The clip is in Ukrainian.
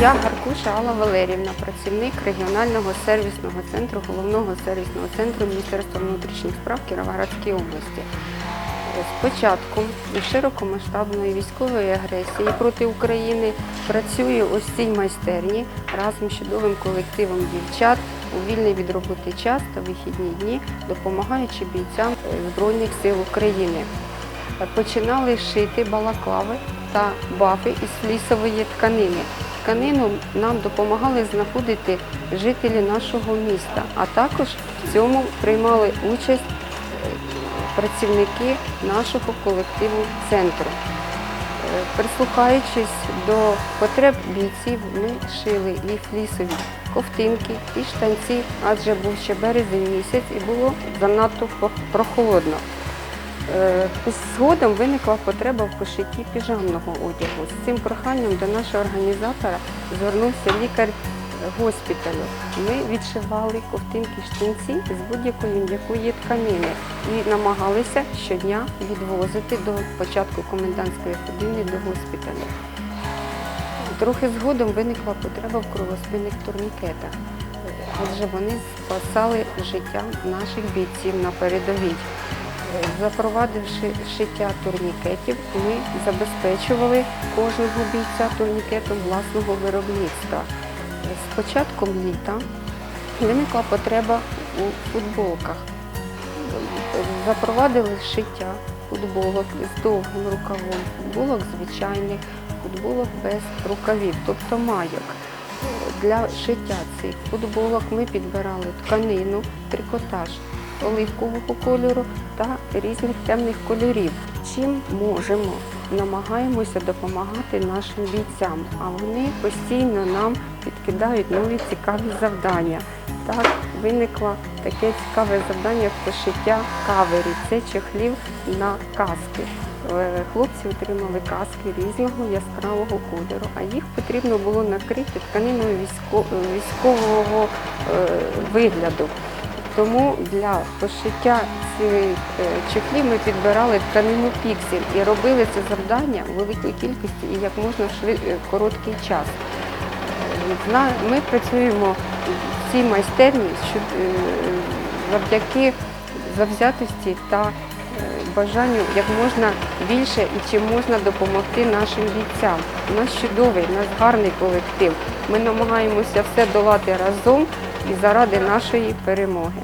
Я Гаркуша Алла Валерівна, працівник регіонального сервісного центру, головного сервісного центру Міністерства внутрішніх справ Кіровоградської області. З початком широкомасштабної військової агресії проти України працюю ось цій майстерні разом з чудовим колективом дівчат у вільний від роботи час та вихідні дні, допомагаючи бійцям Збройних сил України. Починали шити балаклави та бафи із флісової тканини. Тканину нам допомагали знаходити жителі нашого міста, а також в цьому приймали участь е, працівники нашого колективу центру. Е, Прислухаючись до потреб бійців, ми шили і флісові ковтинки, і штанці, адже був ще березень місяць і було занадто прохолодно. Е, Згодом виникла потреба в пошитті піжамного одягу. З цим проханням до нашого організатора звернувся лікар госпіталю. Ми відшивали ковтинки штанці з будь-якої м'якої тканини і намагалися щодня відвозити до початку комендантської години до госпіталю. Трохи згодом виникла потреба в кровоспинних турнікетах, адже вони спасали життя наших бійців на передовій. Запровадивши шиття турнікетів, ми забезпечували кожного бійця турнікетом власного виробництва. З початком літа виникла потреба у футболках. Запровадили шиття футболок з довгим рукавом, футболок звичайних, футболок без рукавів, тобто майок. Для шиття цих футболок ми підбирали тканину, трикотаж оливкового кольору та різних темних кольорів. Чим можемо, намагаємося допомагати нашим бійцям, а вони постійно нам підкидають нові цікаві завдання. Так виникло таке цікаве завдання пошиття каверів. Це чехлів на каски. Е, Хлопці отримали каски різного яскравого кольору, а їх потрібно було накрити тканиною військо- військового е, вигляду. Тому для пошиття цих е, чехлів ми підбирали тканину піксель і робили це завдання у великій кількості і як можна в е, короткий час. Ми працюємо в цій майстерні е, завдяки завзятості та бажанню як можна більше і чим можна допомогти нашим бійцям. У нас чудовий, у нас гарний колектив. Ми намагаємося все долати разом і заради нашої перемоги.